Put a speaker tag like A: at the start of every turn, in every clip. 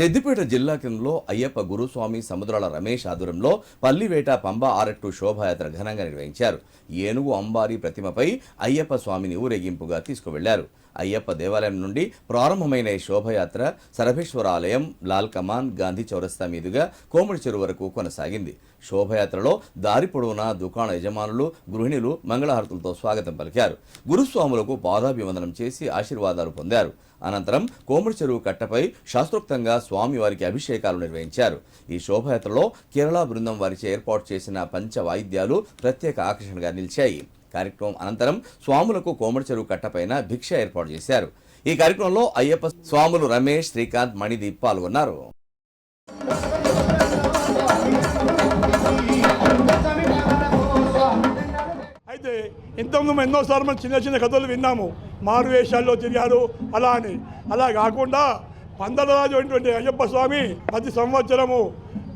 A: సిద్దిపేట జిల్లా కేంద్రంలో అయ్యప్ప గురుస్వామి సముద్రాల రమేష్ ఆధ్వర్యంలో పల్లివేట పంబ ఆరట్టు శోభాయాత్ర ఘనంగా నిర్వహించారు. ఏనుగు అంబారి ప్రతిమపై అయ్యప్ప స్వామిని ఊరేగింపుగా తీసుకువెళ్ళారు. అయ్యప్ప దేవాలయం నుండి ప్రారంభమైన ఈ శోభయాత్ర సరభేశ్వర ఆలయం లాల్ కమాన్ గాంధీ చౌరస్తా మీదుగా కోమడి చెరువు వరకు కొనసాగింది. శోభయాత్రలో దారి పొడవునా దుకాణ యజమానులు గృహిణులు మంగళహారతులతో స్వాగతం పలికారు. గురుస్వాములకు పాదాభివందనం చేసి ఆశీర్వాదాలు పొందారు. అనంతరం కోమడి చెరువు కట్టపై శాస్త్రోక్తంగా స్వామివారికి అభిషేకాలు నిర్వహించారు. ఈ శోభయాత్రలో కేరళ బృందం వారిచే ఏర్పాటు చేసిన పంచ వాయిద్యాలు ప్రత్యేక ఆకర్షణగా నిలిచాయి. కార్యక్రమం అనంతరం స్వాములకు కోమడి చెరువు కట్టపైన భిక్ష ఏర్పాటు చేశారు. ఈ కార్యక్రమంలో అయ్యప్ప స్వాములు రమేష్ శ్రీకాంత్ మణిదీప్ పాల్గొన్నారు.
B: అయితే ఇంతకుముందు మేము ఎన్నోసార్లు మనం చిన్న చిన్న కథలు విన్నాము. మారు వేషాల్లో తిరిగారు అలా అని. అలా కాకుండా పందలరాజు అయినటువంటి అయ్యప్ప స్వామి ప్రతి సంవత్సరము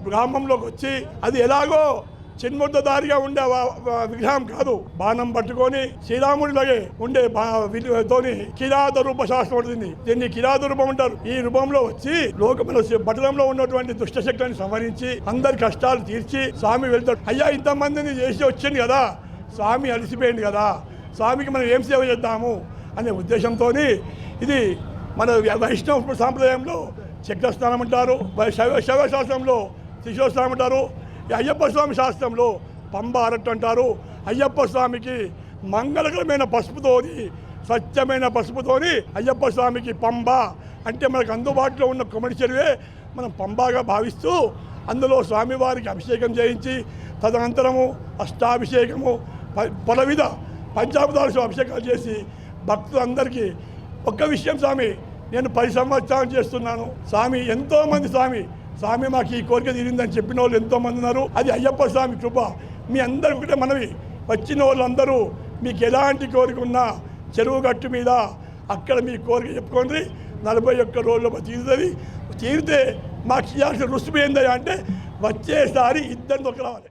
B: గ్రామంలోకి వచ్చి అది ఎలాగో చిన్ముద్దదారిగా ఉండే విగ్రహం కాదు. బాణం పట్టుకొని శ్రీరాముడిలాగే ఉండే బా- వి- తోని కిరాత రూప శాస్త్రం ఉంటుంది దీన్ని కిరాత రూపం అంటారు. ఈ రూపంలో వచ్చి లోకముల పట్టణంలో ఉన్నటువంటి దుష్టశక్తులను సంహరించి అందరి కష్టాలు తీర్చి స్వామి వెళ్తాడు. అయ్యా ఇంతమందిని చేసి వచ్చింది కదా. స్వామి అలసిపోయింది కదా. స్వామికి మనం ఏం సేవ చేద్దాము అనే ఉద్దేశంతో ఇది మన వైష్ణవ సాంప్రదాయంలో చక్రస్నానం అంటారు శైవ శైవ శాస్త్రంలో శిశోస్నానం అంటారు అయ్యప్ప స్వామి శాస్త్రంలో పంబ అరట్టు అంటారు. అయ్యప్ప స్వామికి మంగళకరమైన పసుపుతోని స్వచ్ఛమైన పసుపుతోని అయ్యప్ప స్వామికి పంబ అంటే మనకు అందుబాటులో ఉన్న కొమ్మడి చెరువే మనం పంబాగా భావిస్తూ అందులో స్వామివారికి అభిషేకం చేయించి తదనంతరము అష్టాభిషేకము ప- పలవిధ పంచామృతాలు అభిషేకాలు చేసి భక్తులందరికీ ఒక్క విషయం స్వామి నేను పది సంవత్సరాలు చేస్తున్నాను. స్వామి ఎంతోమంది స్వామి స్వామి మాకు ఈ కోరిక తీరిందని చెప్పిన వాళ్ళు ఎంతోమంది ఉన్నారు. అది అయ్యప్ప స్వామి కృప. మీ అందరు ఒకటే మనవి. వచ్చిన వాళ్ళందరూ మీకు ఎలాంటి కోరిక ఉన్నా చెరువు గట్టు మీద అక్కడ మీ కోరిక చెప్పుకోండి. నలభై ఒక్క రోజుల్లో తీరుతుంది. తీరితే మాకు చేయాల్సిన రుసుము ఏందయ్యా అంటే వచ్చేసారి ఇద్దరిని ఒక రావాలి.